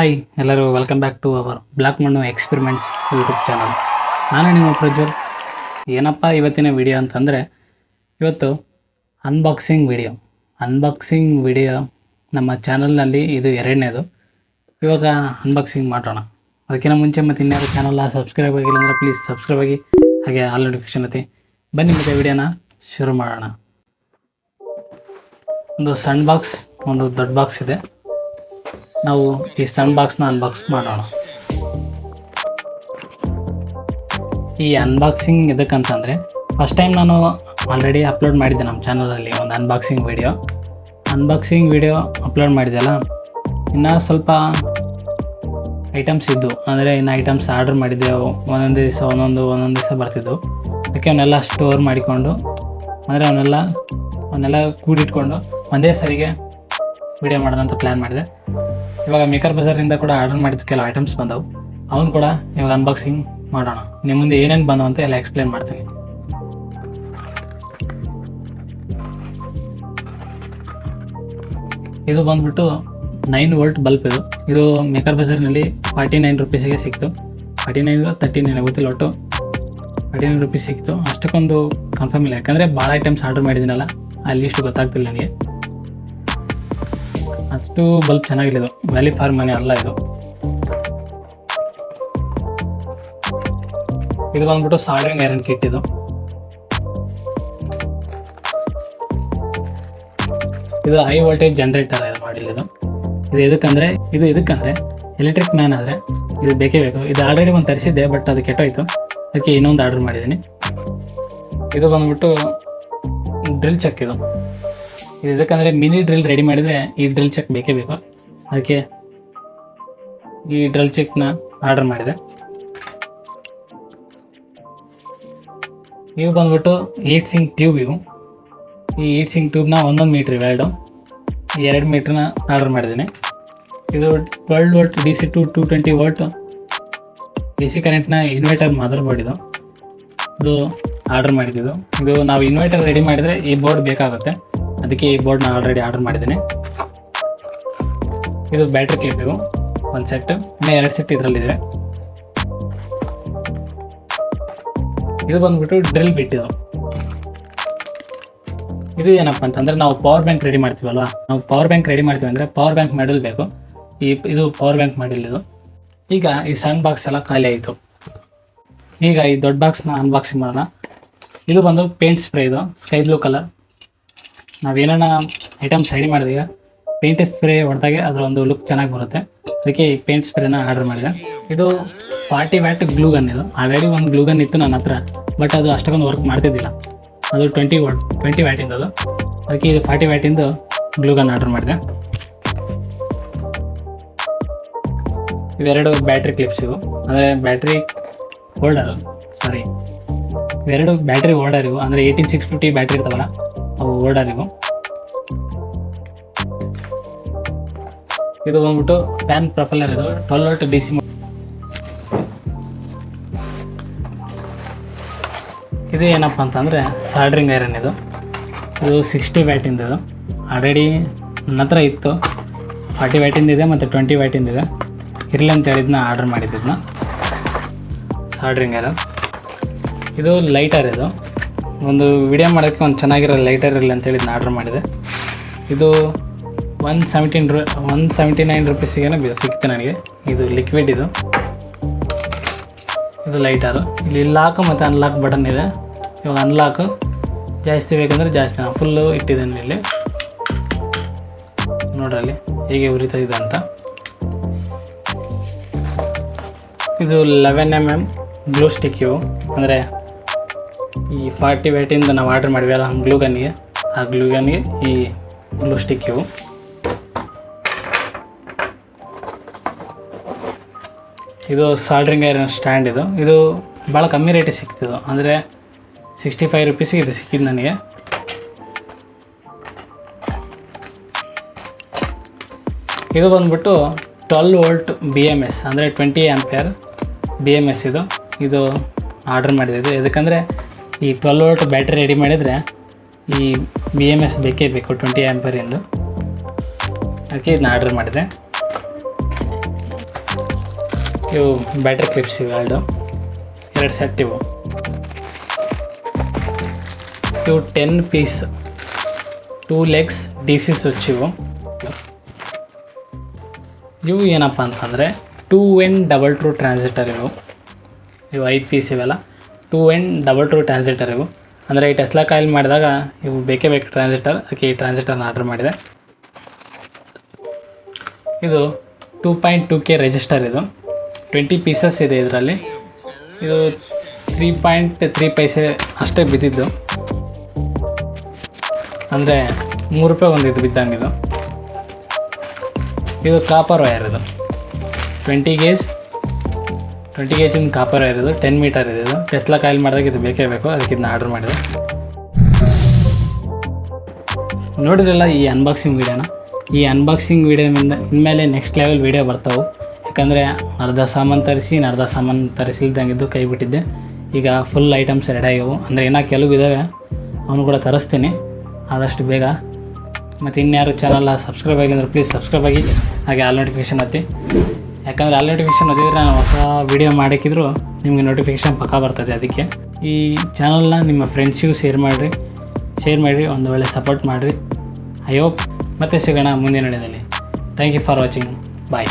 Hi ಎಲ್ಲರೂ welcome back to our block ಮಣ್ಣು experiments YouTube channel ನಾನು ನಿಮ್ಮ ಪ್ರಜ್ವಲ್. ಏನಪ್ಪ ಇವತ್ತಿನ ವಿಡಿಯೋ ಅಂತಂದರೆ, ಇವತ್ತು ಅನ್ಬಾಕ್ಸಿಂಗ್ ವಿಡಿಯೋ ಅನ್ಬಾಕ್ಸಿಂಗ್ ವಿಡಿಯೋ ನಮ್ಮ ಚಾನಲ್ನಲ್ಲಿ ಇದು ಎರಡನೇದು. ಇವಾಗ ಅನ್ಬಾಕ್ಸಿಂಗ್ ಮಾಡೋಣ. ಅದಕ್ಕಿಂತ ಮುಂಚೆ ಮತ್ತು ಇನ್ಯಾರು ಚಾನಲ್ ಸಬ್ಸ್ಕ್ರೈಬ್ ಆಗಿಲ್ಲ ಅಂದರೆ ಪ್ಲೀಸ್ ಸಬ್ಸ್ಕ್ರೈಬ್ ಆಗಿ, ಹಾಗೆ ಆಲ್ ನೋಟಿಫಿಕೇಶನ್ ಐತಿ ಬನ್ನಿ ಮತ್ತೆ ವಿಡಿಯೋನ ಶುರು ಮಾಡೋಣ. ಒಂದು ಸಣ್ಣ ಬಾಕ್ಸ್ ಒಂದು ದೊಡ್ಡ ಬಾಕ್ಸ್ ಇದೆ. ನಾವು ಈ ಸಣ್ಣ ಬಾಕ್ಸ್ನ ಅನ್ಬಾಕ್ಸ್ ಮಾಡೋಣ. ಈ ಅನ್ಬಾಕ್ಸಿಂಗ್ ಇದಕ್ಕಂತಂದರೆ ಫಸ್ಟ್ ಟೈಮ್ ನಾನು ಆಲ್ರೆಡಿ ಅಪ್ಲೋಡ್ ಮಾಡಿದ್ದೆ ನಮ್ಮ ಚಾನಲಲ್ಲಿ ಒಂದು unboxing video unboxing video upload ಮಾಡಿದ್ದೆಲ್ಲ ಇನ್ನೂ ಸ್ವಲ್ಪ ಐಟಮ್ಸ್ ಇದ್ದು, ಅಂದರೆ ಇನ್ನು ಐಟಮ್ಸ್ ಆರ್ಡರ್ ಮಾಡಿದ್ದೆವು. ಒಂದೊಂದು ದಿವಸ, ಒಂದೊಂದು ಒಂದೊಂದು ದಿವಸ ಬರ್ತಿದ್ದವು ಅದಕ್ಕೆ ಅವನ್ನೆಲ್ಲ ಸ್ಟೋರ್ ಮಾಡಿಕೊಂಡು, ಅಂದರೆ ಅವನ್ನೆಲ್ಲ ಅವನ್ನೆಲ್ಲ ಕೂಡಿಟ್ಕೊಂಡು ಒಂದೇ ಸರಿಗೆ ವಿಡಿಯೋ ಮಾಡೋಣ ಅಂತ ಪ್ಲ್ಯಾನ್ ಮಾಡಿದೆ. ಇವಾಗ ಮೇಕರ್ ಬಜಾರಿಂದ ಕೂಡ ಆರ್ಡರ್ ಮಾಡಿದ ಕೆಲವು ಐಟಮ್ಸ್ ಬಂದವು. ಅವನು ಕೂಡ ಇವಾಗ ಅನ್ಬಾಕ್ಸಿಂಗ್ ಮಾಡೋಣ. ನಿಮ್ಮ ಮುಂದೆ ಏನೇನು ಬಂದವು ಅಂತ ಎಲ್ಲ ಎಕ್ಸ್ಪ್ಲೇನ್ ಮಾಡ್ತೀನಿ. ಇದು ಬಂದ್ಬಿಟ್ಟು ನೈನ್ ವೋಲ್ಟ್ ಬಲ್ಬ್ ಇದು. ಇದು ಮೇಕರ್ ಬಜಾರ್ನಲ್ಲಿ ಫಾರ್ಟಿ ನೈನ್ ರುಪೀಸಿಗೆ ಸಿಕ್ತು. ಫಾರ್ಟಿ ನೈನ್ ತರ್ಟಿ ನೈನ್ ಗೊತ್ತಿಲ್ಲ ಒಟ್ಟು ಫಾರ್ಟಿ ನೈನ್ ರುಪೀಸ್ ಸಿಕ್ತು. ಅಷ್ಟಕ್ಕೊಂದು ಕನ್ಫರ್ಮ್ ಇಲ್ಲ. ಯಾಕಂದರೆ ಭಾಳ ಐಟಮ್ಸ್ ಆರ್ಡರ್ ಮಾಡಿದ್ದೀನಲ್ಲ, ಅಲ್ಲಿ ಇಷ್ಟು ಗೊತ್ತಾಗ್ತಿಲ್ಲ ನನಗೆ ಅಷ್ಟು ಬಲ್ಬ್ ಚೆನ್ನಾಗಿಲ್ಲ ಇದು. ವ್ಯಾಲಿ ಫಾರ್ ಮನೆ ಅಲ್ಲ ಇದು. ಇದು ಬಂದ್ಬಿಟ್ಟು ಸಾಲ್ಡ್ರಿಂಗ್ ಐರನ್ ಕಿಟ್ ಇದು. ಇದು ಹೈ ವೋಲ್ಟೇಜ್ ಜನರೇಟರ್ ಇದು ಮಾಡಿಲ್ಲ ಇದು. ಇದು ಎದಕ್ಕಂದ್ರೆ ಇದು ಎದಕ್ಕಂದ್ರೆ ಎಲೆಕ್ಟ್ರಿಕ್ ಮ್ಯಾನ್ ಆದರೆ ಇದು ಬೇಕೇ ಬೇಕು. ಇದು ಆಲ್ರೆಡಿ ಒಂದು ತರಿಸಿದ್ದೆ ಬಟ್ ಅದು ಕೆಟ್ಟೋಯ್ತು. ಅದಕ್ಕೆ ಇನ್ನೊಂದು ಆರ್ಡರ್ ಮಾಡಿದ್ದೀನಿ. ಇದು ಬಂದ್ಬಿಟ್ಟು ಡ್ರಿಲ್ ಚೆಕ್ ಇದು. ಇದು ಇದಕ್ಕಂದರೆ ಮಿನಿ ಡ್ರಿಲ್ ರೆಡಿ ಮಾಡಿದ್ರೆ ಈ ಡ್ರಿಲ್ ಚೆಕ್ ಬೇಕೇ ಬೇಕು. ಅದಕ್ಕೆ ಈ ಡ್ರಿಲ್ ಚೆಕ್ನ ಆರ್ಡರ್ ಮಾಡಿದೆ. ಇವು ಬಂದ್ಬಿಟ್ಟು ಏಟ್ ಸಿಂಗ್ ಟ್ಯೂಬ್ ಇವು. ಈ ಏಟ್ ಸಿಂಗ್ ಟ್ಯೂಬ್ನ ಒಂದೊಂದು ಮೀಟ್ರ್ ಇವೆರಡು ಎರಡು ಮೀಟ್ರನ್ನ ಆರ್ಡರ್ ಮಾಡಿದ್ದೀನಿ. ಇದು twelve volt D C to two twenty volt D C ಕರೆಂಟ್ನ ಇನ್ವರ್ಟರ್ ಮದರ್ ಬೋರ್ಡ್ ಇದು. ಇದು ಆರ್ಡರ್ ಮಾಡಿದ್ದು. ಇದು ನಾವು ಇನ್ವರ್ಟರ್ ರೆಡಿ ಮಾಡಿದರೆ ಈ ಬೋರ್ಡ್ ಬೇಕಾಗುತ್ತೆ. ಅದಕ್ಕೆ ಈ ಬೋರ್ಡ್ನ ಆಲ್ರೆಡಿ ಆರ್ಡರ್ ಮಾಡಿದ್ದೀನಿ. ಇದು ಬ್ಯಾಟ್ರಿ ಕ್ಲಿಪ್ ಇವು ಒಂದು ಸೆಟ್ ಇನ್ನೂ ಎರಡು ಸೆಟ್ ಇದರಲ್ಲಿದೆ. ಇದು ಬಂದ್ಬಿಟ್ಟು ಡ್ರಿಲ್ ಬಿಟ್ ಇದು. ಇದು ಏನಪ್ಪ ಅಂತಂದ್ರೆ ನಾವು ಪವರ್ ಬ್ಯಾಂಕ್ ರೆಡಿ ಮಾಡ್ತೀವಲ್ವಾ? ನಾವು ಪವರ್ ಬ್ಯಾಂಕ್ ರೆಡಿ ಮಾಡ್ತೀವಿ ಅಂದರೆ ಪವರ್ ಬ್ಯಾಂಕ್ ಮಾಡಲ್ ಬೇಕು. ಈ ಇದು ಪವರ್ ಬ್ಯಾಂಕ್ ಮಾಡಿಲ್ಲ ಇದು. ಈಗ ಈ ಸಣ್ಣ ಬಾಕ್ಸ್ ಎಲ್ಲ ಖಾಲಿ ಆಯಿತು. ಈಗ ಈ ದೊಡ್ಡ ಬಾಕ್ಸ್ನ ಅನ್ಬಾಕ್ಸಿಂಗ್ ಮಾಡೋಣ. ಇದು ಬಂದು ಪೇಂಟ್ ಸ್ಪ್ರೇ ಇದು ಸ್ಕೈ ಬ್ಲೂ ಕಲರ್ ನಾವೇನ ಐಟಮ್ ಸೈಡ್ ಮಾಡಿದಾಗ ಪೇಂಟ್ ಸ್ಪ್ರೇ ಹೊಡೆದಾಗೆ ಅದರ ಒಂದು ಲುಕ್ ಚೆನ್ನಾಗಿ ಬರುತ್ತೆ. ಅದಕ್ಕೆ ಈ ಪೇಂಟ್ ಸ್ಪ್ರೇನ ಆರ್ಡರ್ ಮಾಡಿದೆ. ಇದು ಫಾರ್ಟಿ ವ್ಯಾಟ್ ಗ್ಲೂಗನ್ ಇದು. ಆಲ್ರೆಡಿ ಒಂದು ಗ್ಲೂ ಗನ್ ಇತ್ತು ನನ್ನ ಹತ್ರ ಬಟ್ ಅದು ಅಷ್ಟೊಂದು ವರ್ಕ್ ಮಾಡ್ತಿದ್ದಿಲ್ಲ. ಅದು ಟ್ವೆಂಟಿ ವಾಟ್ ಟ್ವೆಂಟಿ ವ್ಯಾಟಿಂದು ಅದು ಅದಕ್ಕೆ ಇದು ಫಾರ್ಟಿ ವ್ಯಾಟಿಂದು ಗ್ಲೂಗನ್ ಆರ್ಡರ್ ಮಾಡಿದೆ. ಇವೆರಡು ಬ್ಯಾಟ್ರಿ ಕ್ಲಿಪ್ಸ್ ಇವು. ಅಂದರೆ ಬ್ಯಾಟ್ರಿ ಹೋಲ್ಡರ್ ಸಾರಿ ಇವೆರಡು ಬ್ಯಾಟ್ರಿ ಹೋಲ್ಡರ್ ಇವು. ಅಂದರೆ ಏಯ್ಟೀನ್ ಸಿಕ್ಸ್ ಫಿಫ್ಟಿ ಬ್ಯಾಟ್ರಿ ಇರ್ತಾವಲ್ಲ ಅವು ಹೋಲ್ಡರ್ ಇವು ಇದು ಬಂದ್ಬಿಟ್ಟು ಫ್ಯಾನ್ ಪ್ರೊಫೈಲರ್ ಇದು. ಟ್ವೆಲ್ ವೋಲ್ಟ್ ಡಿ ಸಿ ಇದು ಏನಪ್ಪ ಅಂತಂದರೆ ಸಾಲ್ಡ್ರಿಂಗ್ ಐರನ್ ಇದು. ಇದು ಸಿಕ್ಸ್ಟಿ ವ್ಯಾಟಿಂದ ಇದು ಆಲ್ರೆಡಿ ನನ್ನ ಹತ್ರ ಇತ್ತು. ಫಾರ್ಟಿ ವ್ಯಾಟಿಂದ ಇದೆ ಮತ್ತು ಟ್ವೆಂಟಿ ವ್ಯಾಟಿಂದ ಇದೆ ಇರಲಿ ಅಂತ ಹೇಳಿದ್ನ ಆರ್ಡರ್ ಮಾಡಿದ್ದನ್ನ ಸಾಲ್ಡ್ರಿಂಗ್ ಐರನ್ ಇದು ಲೈಟರ್ ಇದು. ಒಂದು ವಿಡಿಯೋ ಮಾಡೋಕ್ಕೆ ಒಂದು ಚೆನ್ನಾಗಿರೋ ಲೈಟರ್ ಇರಲಿ ಅಂತ ನಾನು ಆರ್ಡರ್ ಮಾಡಿದೆ. ಇದು ಒನ್ ಸೆವೆಂಟೀನ್ ರು ಒನ್ ಸೆವೆಂಟಿ ನೈನ್ ರುಪೀಸಿಗೆ ಸಿಕ್ತು ನನಗೆ. ಇದು ಲಿಕ್ವಿಡ್ ಇದು. ಇದು ಲೈಟರು ಇಲ್ಲಿ ಲಾಕ್ ಮತ್ತು ಅನ್ಲಾಕ್ ಬಟನ್ ಇದೆ. ಇವಾಗ ಅನ್ಲಾಕ್ ಜಾಸ್ತಿ ಬೇಕಂದರೆ ಜಾಸ್ತಿ. ನಾನು ಫುಲ್ಲು ಇಟ್ಟಿದ್ದೀನಿ ಇಲ್ಲಿ. ನೋಡ್ರಲ್ಲಿ ಹೇಗೆ ಉರಿತಾ ಇದೆ ಅಂತ. ಇದು eleven M M glue stick ಇವು. ಅಂದರೆ ಈ ಫಾರ್ಟಿ ವೇಟಿಂದ ನಾವು ಆರ್ಡರ್ ಮಾಡಿವಲ್ಲ ಗ್ಲೂಗನ್ಗೆ ಆ ಗ್ಲೂಗನ್ಗೆ ಈ ಗ್ಲೂ ಸ್ಟಿಕ್ ಇವು. ಇದು ಸಾಲ್ಡ್ರಿಂಗ್ ಐರನ್ ಸ್ಟ್ಯಾಂಡ್ ಇದು. ಇದು ಭಾಳ ಕಮ್ಮಿ ರೇಟಿಗೆ ಸಿಕ್ತಿದ್ದು ಅಂದರೆ ಸಿಕ್ಸ್ಟಿ ಫೈವ್ ರುಪೀಸಿಗೆ ಇದು ಸಿಕ್ಕಿದ್ದು ನನಗೆ. ಇದು ಬಂದ್ಬಿಟ್ಟು twelve volt B M S ಅಂದರೆ twenty ampere B M S ಇದು. ಇದು ಆರ್ಡ್ರ್ ಮಾಡಿದ್ದು. ಯಾಕಂದರೆ ಈ ಟ್ವೆಲ್ ವೋಲ್ಟ್ ಬ್ಯಾಟ್ರಿ ರೆಡಿ ಮಾಡಿದರೆ ಈ ಬಿ ಎಂ ಎಸ್ ಬೇಕೇ ಬೇಕು ಟ್ವೆಂಟಿ ಆ್ಯಂಪಿಯರಿಂದು ಅದಕ್ಕೆ ಇದನ್ನ ಆರ್ಡರ್ ಮಾಡಿದೆ. ಇವು ಬ್ಯಾಟ್ರಿ ಕ್ಲಿಪ್ಸ್ ಇವೆ ಎರಡು. ಎರಡು ಸೆಟ್ ಇವು. ಇವು ten piece two legs D C switch ಇವು. ಇವು ಏನಪ್ಪ ಅಂತಂದರೆ two N double true transistor ಇವು. ಇವು ಐದು ಪೀಸ್ ಇವೆಲ್ಲ. Two N double true transistor ಇವು. ಅಂದರೆ ಈ ಟೆಸ್ಲಾ ಕಾಯಿಲ್ ಮಾಡಿದಾಗ ಇವು ಬೇಕೇ ಬೇಕು ಟ್ರಾನ್ಸಿಟರ್ ಅದಕ್ಕೆ ಈ ಟ್ರಾನ್ಸಿಟರ್ನ ಆರ್ಡರ್ ಮಾಡಿದೆ. ಇದು two point two K resistor ಇದು. ಟ್ವೆಂಟಿ ಪೀಸಸ್ ಇದೆ ಇದರಲ್ಲಿ. ಇದು ತ್ರೀ ಪಾಯಿಂಟ್ ತ್ರೀ ಪೈಸೆ ಅಷ್ಟೇ ಬಿದ್ದಿದ್ದು. ಅಂದರೆ ಮೂರು ರೂಪಾಯಿ ಒಂದಿದ್ದು ಬಿದ್ದಂಗೆ ಇದು. ಇದು ಕಾಪರ್ ವೈರ್ ಇದು. ಟ್ವೆಂಟಿ ಗೇಜ್ ಟ್ವೆಂಟಿ ಗೇಜಿನ ಕಾಪರ್ ಇರೋದು ಟೆನ್ ಮೀಟರ್ ಇದೆ ಇದು ಟೆಸ್ಲಾ ಕಾಯಿಲ್ ಮಾಡಿದಾಗ ಇದು ಬೇಕೇ ಬೇಕು, ಅದಕ್ಕೆ ಇದನ್ನ ಆರ್ಡರ್ ಮಾಡಿದೆ. ನೋಡಿದ್ರಲ್ಲ ಈ ಅನ್ಬಾಕ್ಸಿಂಗ್ ವೀಡಿಯೋನ ಈ ಅನ್ಬಾಕ್ಸಿಂಗ್ ವೀಡಿಯೋದಿಂದ ಇನ್ಮೇಲೆ ನೆಕ್ಸ್ಟ್ ಲೆವೆಲ್ ವೀಡಿಯೋ ಬರ್ತಾವೆ. ಯಾಕಂದರೆ ಅರ್ಧ ಸಾಮಾನು ತರಿಸಿ ಅರ್ಧ ಸಾಮಾನು ತರಿಸಿಲ್ದಂಗಿದ್ದು ಕೈ ಬಿಟ್ಟಿದ್ದೆ. ಈಗ ಫುಲ್ ಐಟಮ್ಸ್ ರೆಡಿ ಆಗ್ಯವು ಅಂದರೆ ಇನ್ನೂ ಕೆಲವು ಇದ್ದಾವೆ ಅವನು ಕೂಡ ತರಿಸ್ತೀನಿ. ಆದಷ್ಟು ಬೇಗ. ಮತ್ತು ಇನ್ಯಾರು ಚಾನಲ್ ಸಬ್ಸ್ಕ್ರೈಬ್ ಆಗಿದ್ರೆ ಪ್ಲೀಸ್ ಸಬ್ಸ್ಕ್ರೈಬ್ ಆಗಿ, ಹಾಗೆ ಆಲ್ ನೋಟಿಫಿಕೇಶನ್ ಒತ್ತಿ ಯಾಕಂದರೆ ಆಲ್ ನೋಟಿಫಿಕೇಷನ್ ಒತ್ತಿದ್ರೆ ನಾನು ಹೊಸ ವೀಡಿಯೋ ಮಾಡೋಕ್ಕಿದ್ರು, ನಿಮಗೆ ನೋಟಿಫಿಕೇಷನ್ ಪಕ್ಕ ಬರ್ತದೆ ಅದಕ್ಕೆ. ಈ ಚಾನಲ್ನ ನಿಮ್ಮ ಫ್ರೆಂಡ್ಸಿಗೂ ಶೇರ್ ಮಾಡಿರಿ ಶೇರ್ ಮಾಡಿರಿ, ಒಂದು ವೇಳೆ ಸಪೋರ್ಟ್ ಮಾಡಿರಿ. ಐ ಹೋಪ್ ಮತ್ತೆ ಸಿಗೋಣ ಮುಂದಿನ ನಡೆಯಲ್ಲಿ thank you for watching bye